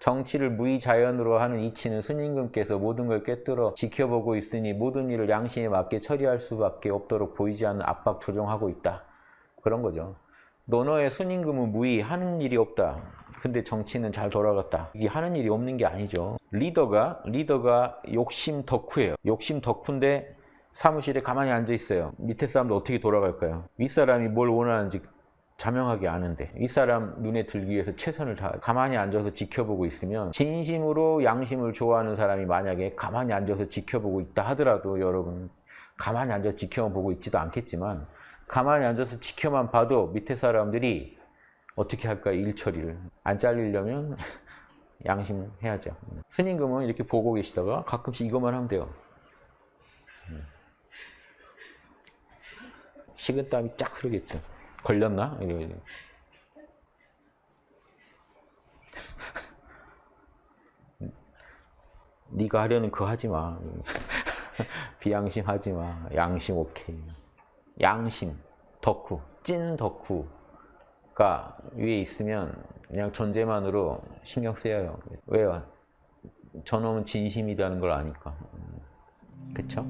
정치를 무의자연으로 하는 이치는 스님금께서 모든 걸 꿰뚫어 지켜보고 있으니 모든 일을 양심에 맞게 처리할 수밖에 없도록 보이지 않는 압박 조정하고 있다. 그런 거죠. 논어의 순임금은 무의 하는 일이 없다. 근데 정치는 잘 돌아갔다. 이게 하는 일이 없는 게 아니죠. 리더가 리더가 욕심 덕후예요. 욕심 덕후인데 사무실에 가만히 앉아 있어요. 밑에 사람도 어떻게 돌아갈까요? 윗사람이 뭘 원하는지 자명하게 아는데 윗사람 눈에 들기 위해서 최선을 다 가만히 앉아서 지켜보고 있으면 진심으로 양심을 좋아하는 사람이 만약에 가만히 앉아서 지켜보고 있다 하더라도 여러분 가만히 앉아서 지켜보고 있지도 않겠지만 가만히 앉아서 지켜만 봐도 밑에 사람들이 어떻게 할까 일 처리를 안 잘리려면 양심 해야죠. 스님금은 이렇게 보고 계시다가 가끔씩 이것만 하면 돼요. 식은땀이 쫙 흐르겠죠. 걸렸나? 이러고. 네가 하려는 그거 하지 마. 비양심 하지 마. 양심 오케이. 양심, 덕후, 찐 덕후가 위에 있으면 그냥 존재만으로 신경 쓰여요. 왜요? 저놈은 진심이라는 걸 아니까. 그쵸?